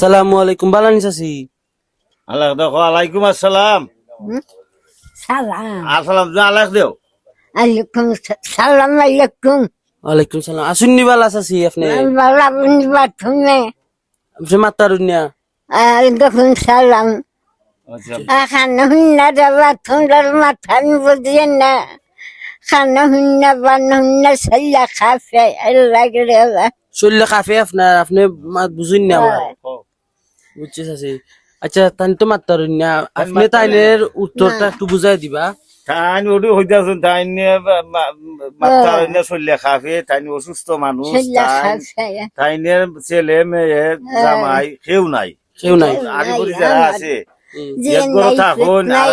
আসসালামু আলাইকুম বালানি চাচি আল্লাহ দেখো আলাইকুম আসসালাম সালাম। আসসালাম আলাইক দেও। আলাইকুম সালাম আলাইকুম। ওয়ালাইকুম সালাম। আসুন নি বালা চাচি আপনি। বাবা বন্ধু বাথরুমে আপনি মাতারুনিয়া আলাইকুম সালাম। আচ্ছা। খানা হুন্না বাথরুমটার মাথা আমি বুঝিয়ে না। খানা হুন্না বান হুন্না সাল্লা খাফে আল্লাহ শরীরে কাফে আপনার আপনি বুঝুন না আমার বুঝছি চাচি আচ্ছা তাই তো মাতারুনিয়া আপনি তাইনের উত্তরটা একটু বুঝাই দিবা। তাইন ওটি হইতাছুন খাফে অসুস্থ মানুষ ছেলে মেয়ে জামাই কেউ নাই। কেউ নাই। আগে করে যারা আছে নাই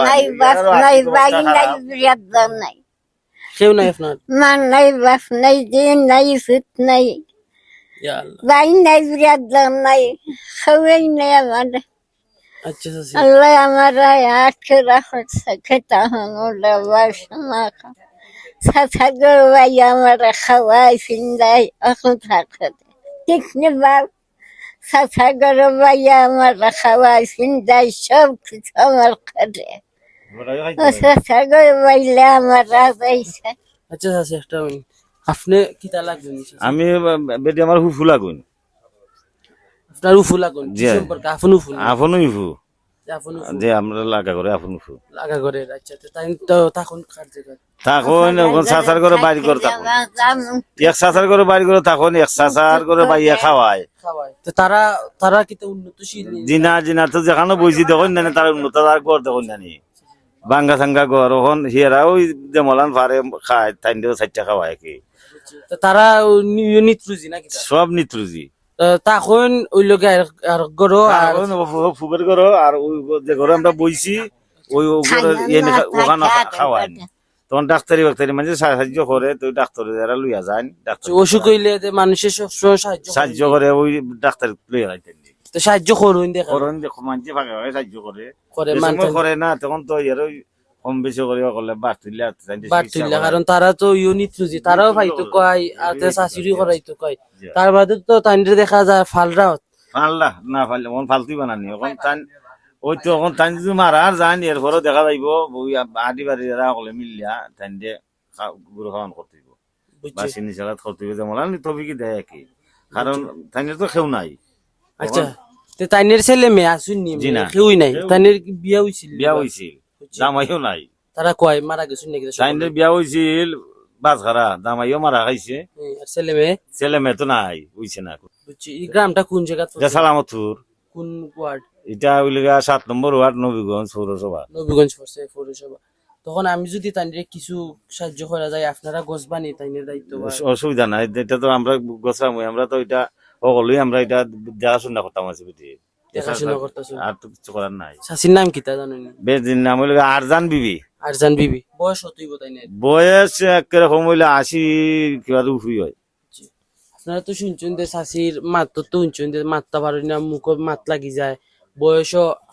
নাই। খাওয়ায় নাই বাপ নাই কেউ আপনার। ফুট নাই। ইয়া আল্লাহ। বাই নাই বিরাট দাম নাই খাওয়াই নাই আমার আচ্ছা আল্লাহ আমার আটকে রাখছে খেতা হনুলা বাসনা সাথা গরবাই আমার খাওয়াই ফিন্দাই এখন থাকে ঠিক নে বাপ সাথা গরবাই আমার খাওয়াই ফিন্দাই সব কিছু আমার করে সাথা গরবাইলে আমার রাজাইছে আচ্ছা চাচি একটা মিনিট। আপনি কিতা লাগবেন আমি বেটি আমার হুফু লাগুন। আপনার লাগুন? কি জি। সম্পর্কে? আপন উফু আপনও ইফু আপন উফু। যে আমরা লাগা করে আপন ইফু লাগা করে আচ্ছা তাই তো তখন কার জায়গা তখন ওখান সাসার করে বাড়ি করে থাকুন এক সাসার করে বাড়ি করে থাকুন এক সাসার করে বাইয়া খাওয়ায়। খাওয়ায়। তো তারা তারা উন্নতশীল? জিনা জিনা তো যেখানে বইছি দেখুন না তার উন্নত তার গড় দেখুন জানি বাঙ্গা সাঙ্গা গড় ওখান হিয়ারা ওই যেমলান ফারে খায় তাই চারটা খাওয়ায় কি। তারা নিত্রুজি না কিতা সব নিত্রুজি। তখন ওই লোকে আর গরো আর ফুবের আর ওই যে ঘরে আমরা বইছি ওই ঘরে ওখানে খাওয়ায় তখন ডাক্তারি বাক্তারি মানে সাহায্য করে তো ডাক্তার যারা লইয়া যান ডাক্তার অসুখ হইলে যে মানুষের সাহায্য করে। সাহায্য করে ওই ডাক্তার লইয়া যাইতেন। তো সাহায্য করুন দেখা করন দেখো ফাঁকা সাহায্য করে। করে করে না তখন তো এর কম বেশি করে করলে কারণ তারা তো ইউ নিত্রুজি তারাও পাইতো কয় আর তে শাশুড়ি করাইতো কয়। তার বাদে তো দেখা যায় ফালরা ফাল্লা না ফাল্লা ফালতুই বানানি ওই তো যদি এরপরও দেখা যাইব ওই আদি বাড়ি যারা সকলে মিলিয়া তান দিয়ে গুরু খাওয়ান করতে হইব বা বুঝছি। চিনি চালাত করতে হইব যেমন আমি তবে কি দেয় কি কারণ তাইনের তো কেউ নাই। আচ্ছা। তাইনের ছেলে মেয়ে আসুননি জি না। কেউই নাই। তাইনের বিয়া হইছিল। বিয়া হয়েছিল জামাইও নাই। তারা কয় মারা গেছেন নাকি তাইনের বিয়া হয়েছিল বাজখারা জামাইও মারা খাইছে। ছেলে মেয়ে? ছেলে মেয়ে তো নাই হইছে না বুঝছি। এই গ্রামটা কোন জায়গা? এটা সালামতুর কোন ওয়ার্ড? এটা হইলে সাত নম্বর ওয়ার্ড নবীগঞ্জ পৌরসভা। নবীগঞ্জ পৌরসভা তখন আমি যদি তাইনের কিছু সাহায্য করা যায় আপনারা গছ বানি তাইনের দায়িত্ব অসুবিধা নাই। এটা তো আমরা গোছামই আমরা তো এটা সকলেই আমরা এটা দেখাশোনা করতাম আছে বেটি দেখাশোনা করতেছো? আর তো কিছু করার নাই। শাসির নাম কি তা জানেন বেদিন নাম হইলে আরজান বিবি। আরজান বিবি। বয়স হতইব তাইনের বয়স কীরকম হইলে আশি কিবা উঠুই হয়। আপনারা তো শুনছেন যে শাসির মাত তো শুনছেন যে মাতটা পারেন না মুখ মাত লাগি যায়।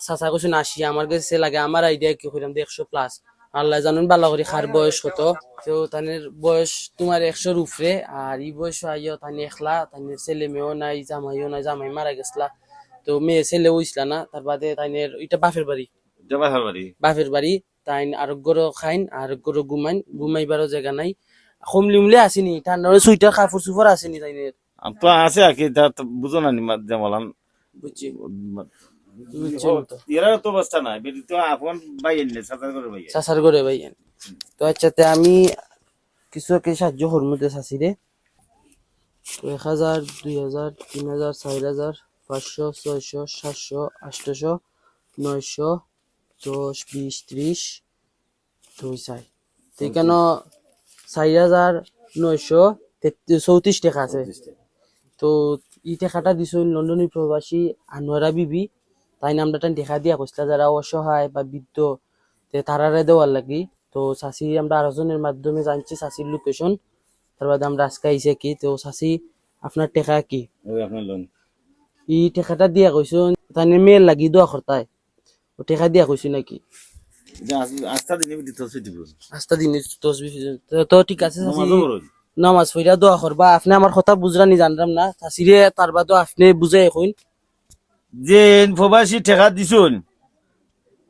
চাচা কৈছেন আশি আমার কাছে লাগে আমার আইডিয়া কি কইলাম একশো প্লাস আল্লাহ জানুন ভালো করে খার বয়স কত? তো তানের বয়স তোমার একশোর উপরে আর ই বয়স আইও তানি একলা তানের ছেলে মেয়েও নাই জামাইও নাই জামাই মারা গেছলা। তো মেয়ে ছেলে উইসলা না তার বাদে তাইনের এটা বাপের বাড়ি। যাবা বাড়ি? বাপের বাড়ি তাইন আরোগ্যর খাইন আরোগ্যর ঘুমাইন ঘুমাইবারও জায়গা নাই। কমলি উমলে আসেনি ঠান্ডা সুইটার কাপড় চুপড় আসেনি তাইনের। তো আছে আর কি বুঝো না বুঝছি। এরা তো অবস্থা নাই বেটি তো আপন ভাই এনে সাঁতার করে ভাই চাষার করে ভাই তো আচ্ছা তে আমি কিছু সাহায্য করব তো চাষি রে। তো এক হাজার দুই হাজার তিন হাজার চার হাজার পাঁচশো ছয়শো সাতশো আটশো নয়শো দশ বিশ ত্রিশ দুই চার। তো এখানে চার হাজার নয়শো চৌত্রিশ টাকা আছে। তো ই টাকাটা দিছো লন্ডনের প্রবাসী আনোয়ারা বিবি। তাই নামটা দেখা দিয়া কইসলা যারা অসহায় বা বৃদ্ধ তারারে দেওয়ার লাগি। তো চাষি আমরা আরেকজনের মাধ্যমে জানছি চাষির লোকেশন তার বাদে আমরা আজকে আইসে কি? তো চাষি আপনার টেকা কি? ই টেকাটা দিয়া কইছো তাই মেয়ের লাগি দোয়া করতায় ও টেকা দিয়া কইছো নাকি? দিনে আস্তা। তো- ঠিক আছে নামাজ পড়া দোয়া করবা আপনি আমার কথা বুঝরানি জানলাম না। চাষিরে তার বাদও আপনি বুঝে এখন যে প্রবাসী ঠেকা দিছুন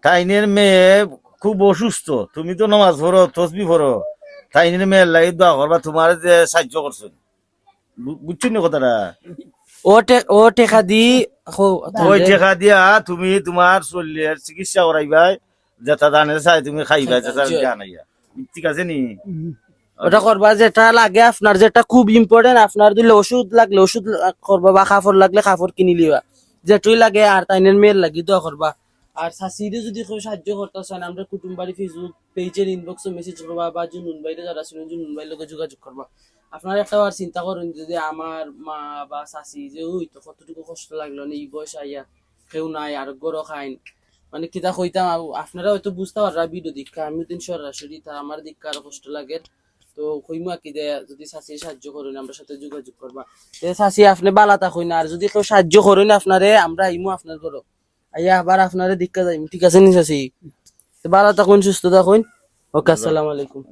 তাইনের মেয়ে খুব অসুস্থ। তুমি তো নমাজ পড়ো তসবি পড়ো। তাইনের মেয়ের লাগে দোয়া করবা তোমার যে সাহায্য করছেন। বু- বুঝছ না কথাটা? ও টেকা দি ওই টেকা দিয়া তুমি তোমার শরীরের চিকিৎসা করাইবাই যেটা দানে চাই তুমি খাইবা যেটা জানাইয়া ঠিক আছে নি? ওটা করবা যেটা লাগে আপনার যেটা খুব ইম্পর্টেন্ট আপনার দিলে ওষুধ লাগলে ওষুধ করবা বা কাপড় লাগলে কাপড় কিনি লিবা। যেটুই লাগে আর তাইনের মেয়ের লাগি দোয়া করবা। আর শাশিরে যদি কেউ সাহায্য করতে চান আমরা কুটুম বাড়ি ফেসবুক পেজের ইনবক্সে মেসেজ করবা বা জুনুন বাইরে যারা শুনেন জুনুন বাইর লগে যোগাযোগ করবা। আপনারা একটা বার চিন্তা করুন যদি আমার মা বা শাশি যে ওই তো কতটুকু কষ্ট লাগল না? এই বয়স আইয়া কেউ নাই, আর গরো খাইন। মানে কিতা কইতাম আপনারা হয়তো বুঝতে পাররা ভিডিও দীক্ষা আমি দিন সরাসরি তা আমার দীক্ষা আরও কষ্ট লাগে। তো কইমা কি যদি সাহায্য করেন আমরা সাথে যোগাযোগ করবা। আর যদি কেউ সাহায্য করেন আপনারে আমরা আপনার আইয়া আবার আপনারে যাইম। ঠিক আছে নি কইন থাকুন সুস্থ থাকুন ওকে আসসালামু আলাইকুম।